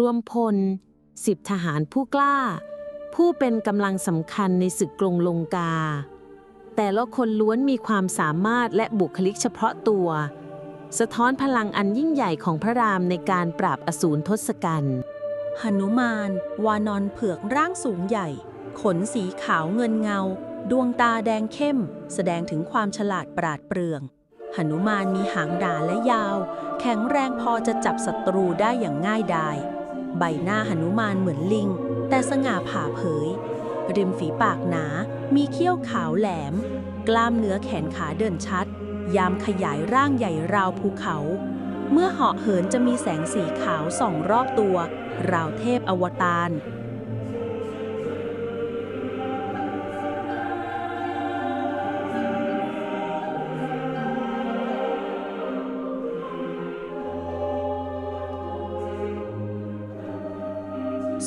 รวมพลสิบทหารผู้กล้า ผู้เป็นกำลังสำคัญในศึกกรงลงกา แต่ละคนล้วนมีความสามารถและบุคลิกเฉพาะตัว สะท้อนพลังอันยิ่งใหญ่ของพระรามในการปราบอสูรทศกัณฐ์หนุมาน วานอนเผือกร่างสูงใหญ่ ขนสีขาวเงินเงา ดวงตาแดงเข้ม แสดงถึงความฉลาดปราดเปรื่อง หนุมานมีหางดาและยาว แข็งแรงพอจะจับศัตรูได้อย่างง่ายดาย ใบหน้าหนุมานเหมือนลิง แต่สง่าผ่าเผย ริมฝีปากหนา มีเขี้ยวขาวแหลม กล้ามเนื้อแขนขาเดินชัด ยามขยายร่างใหญ่ราวภูเขา เมื่อเหาะเหินจะมีแสงสีขาวส่องรอบตัว ราวเทพอวตาร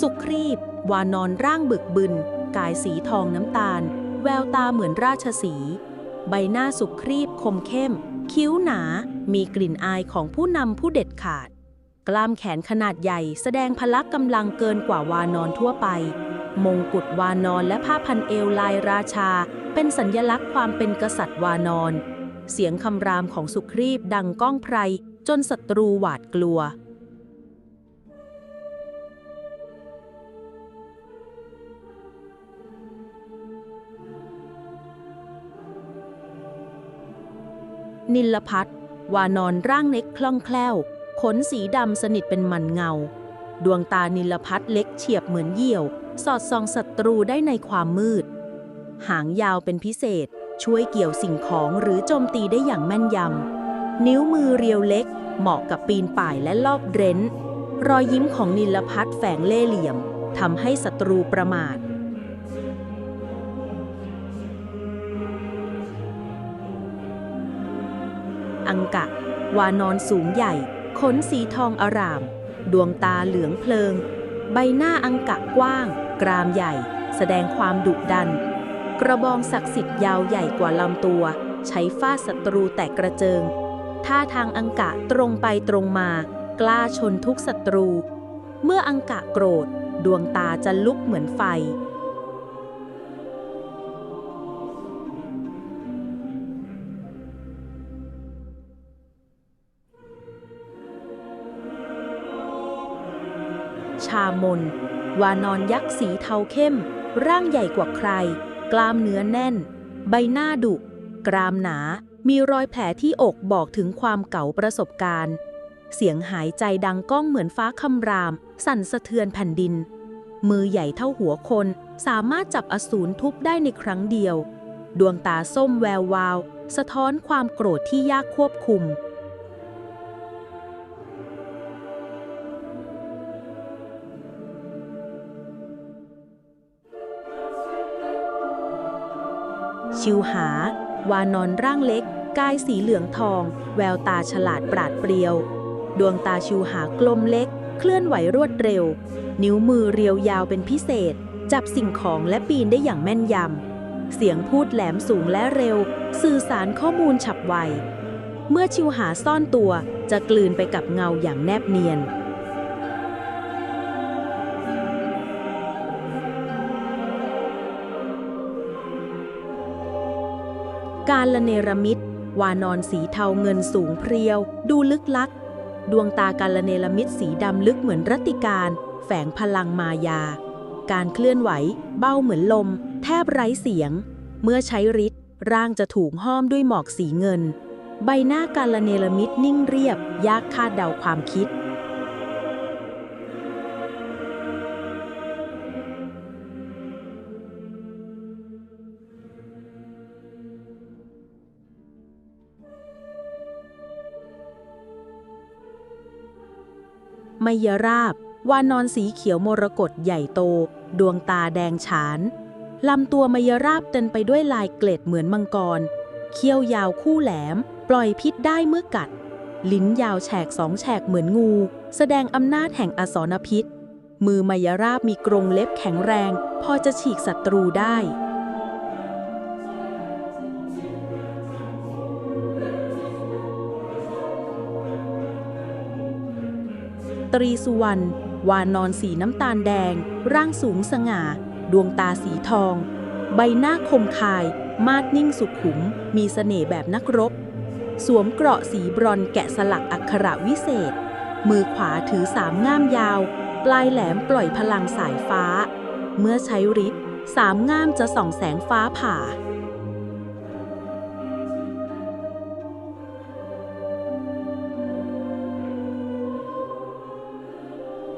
สุครีบ วานอนร่างบึกบึน กายสีทองน้ำตาล แววตาเหมือนราชสี ใบหน้าสุครีบคมเข้ม คิ้วหนา มีกลิ่นอายของผู้นำผู้เด็ดขาด กล้ามแขนขนาดใหญ่แสดงพละกำลังเกินกว่าวานอนทั่วไป มงกุฎวานอนและผ้าพันเอวลายราชา เป็นสัญญลักษณ์ความเป็นกษัตริย์วานอน เสียงคำรามของสุครีบดังก้องไพรจนศัตรูหวาดกลัว นิลพัทวานอนร่างเล็กคล่องแคล่ว ขนสีดำสนิทเป็นมันเงา ดวงตานิลพัทเล็กเฉียบเหมือนเหยี่ยว สอดส่องศัตรูได้ในความมืด หางยาวเป็นพิเศษ ช่วยเกี่ยวสิ่งของหรือโจมตีได้อย่างแม่นยำ นิ้วมือเรียวเล็ก เหมาะกับปีนป่ายและลอบเร้น รอยยิ้มของนิลพัทแฝงเล่ห์เหลี่ยมทำให้ศัตรูประมาท อังกะ วานอนสูงใหญ่ ขนสีทองอาราม ดวงตาเหลืองเพลิง ใบหน้าอังกะกว้าง กรามใหญ่ แสดงความดุดัน กระบองศักดิ์สิทธิ์ยาวใหญ่กว่าลำตัว ใช้ฟาดศัตรูแตกกระเจิง ท่าทางอังกะตรงไปตรงมา กล้าชนทุกศัตรู เมื่ออังกะโกรธ ดวงตาจะลุกเหมือนไฟ ชามน วานอนยักษ์สีเทาเข้ม ร่างใหญ่กว่าใคร กล้ามเนื้อแน่น ใบหน้าดุกรามหนา มีรอยแผลที่อกบอกถึงความเก่าประสบการณ์ เสียงหายใจดังก้องเหมือนฟ้าคำราม สั่นสะเทือนแผ่นดิน มือใหญ่เท่าหัวคน สามารถจับอสูรทุบได้ในครั้งเดียว ดวงตาส้มแวววาว สะท้อนความโกรธที่ยากควบคุม ชิวหา วานอนร่างเล็ก กายสีเหลืองทอง แววตาฉลาดปราดเปรียว ดวงตาชิวหากลมเล็ก เคลื่อนไหวรวดเร็ว นิ้วมือเรียวยาวเป็นพิเศษ จับสิ่งของและปีนได้อย่างแม่นยำ เสียงพูดแหลมสูงและเร็ว สื่อสารข้อมูลฉับไว เมื่อชิวหาซ่อนตัวจะกลืนไปกับเงาอย่างแนบเนียน การละเนรมิตวานอนสีเทาเงินสูงเพรียว ดูลึกลัก ดวงตาการละเนรมิตสีดำลึกเหมือนรัติการ แฝงพลังมายา การเคลื่อนไหว เบ้าเหมือนลม แทบไร้เสียง เมื่อใช้ฤทธิ์ร่างจะถูกห้อมด้วยหมอกสีเงิน ใบหน้าการละเนรมิตนิ่งเรียบ ยากคาดเดาความคิด ไมยราบ วานอนสีเขียวมรกตใหญ่โต ดวงตาแดงฉาน ลำตัวไมยราบเต็มไปด้วยลายเกล็ดเหมือนมังกร เขี้ยวยาวคู่แหลม ปล่อยพิษได้เมื่อกัด ลิ้นยาวแฉกสองแฉกเหมือนงู แสดงอำนาจแห่งอสรพิษ มือไมยราบมีกรงเล็บแข็งแรง พอจะฉีกศัตรูได้ ตรีสุวรรณวานอนสีน้ำตาลแดง ร่างสูงสง่า ดวงตาสีทอง ใบหน้าคมคาย มาดนิ่งสุขุม มีเสน่ห์แบบนักรบ สวมเกราะสีบรอนแกะสลักอักขระวิเศษ มือขวาถือสามง่ามยาว ปลายแหลมปล่อยพลังสายฟ้า เมื่อใช้ฤทธิ์สามง่ามจะส่องแสงฟ้าผ่า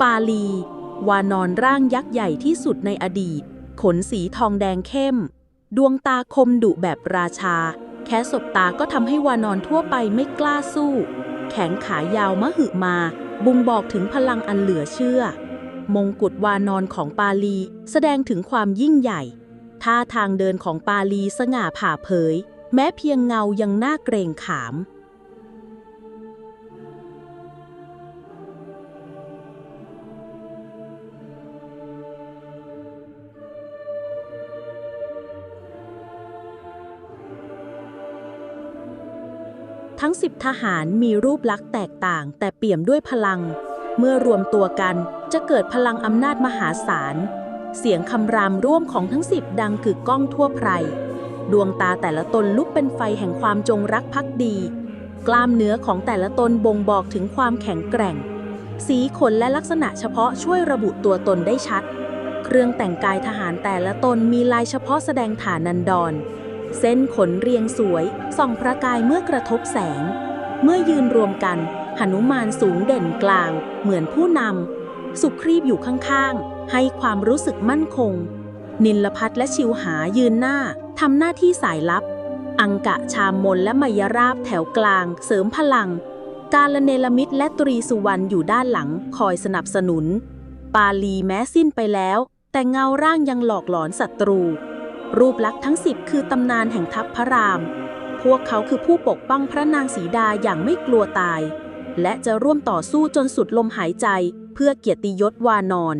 ปาลี วานอนร่างยักษ์ใหญ่ที่สุดในอดีต ขนสีทองแดงเข้ม ดวงตาคมดุแบบราชา แค่สบตาก็ทำให้วานอนทั่วไปไม่กล้าสู้ แขนขายาวมะหึมาบ่งบอกถึงพลังอันเหลือเชื่อ มงกุฎวานอนของปาลี แสดงถึงความยิ่งใหญ่ท่าทางเดินของปาลีสง่าผ่าเผย แม้เพียงเงายังน่าเกรงขาม ทั้งสิบทหารมีรูปลักษณ์แตกต่าง แต่เปี่ยมด้วยพลัง เมื่อรวมตัวกันจะเกิดพลังอำนาจมหาศาล เสียงคำรามร่วมของทั้งสิบดังกึกก้องทั่วไพร ดวงตาแต่ละตนลุกเป็นไฟแห่งความจงรักภักดี กล้ามเนื้อของแต่ละตนบ่งบอกถึงความแข็งแกร่ง สีขนและลักษณะเฉพาะช่วยระบุตัวตนได้ชัด เครื่องแต่งกายทหารแต่ละตนมีลายเฉพาะแสดงฐานันดร เส้นขนเรียงสวยส่องประกายเมื่อกระทบแสง เมื่อยืนรวมกันหนุมานสูงเด่นกลาง เหมือนผู้นำ สุครีบอยู่ข้างๆ ให้ความรู้สึกมั่นคง นิลพัทและชิวหายืนหน้าทำหน้าที่สายลับ อังกะชามมนและมยราบแถวกลาง เสริมพลัง การละเนลมิตรและตรีสุวรรณอยู่ด้านหลังคอยสนับสนุน ปาลีแม้สิ้นไปแล้ว แต่เงาร่างยังหลอกหลอนศัตรู รูปลักษณ์ทั้งสิบคือตำนานแห่งทัพพระราม พวกเขาคือผู้ปกป้องพระนางสีดาอย่างไม่กลัวตาย และจะร่วมต่อสู้จนสุดลมหายใจเพื่อเกียรติยศวานอน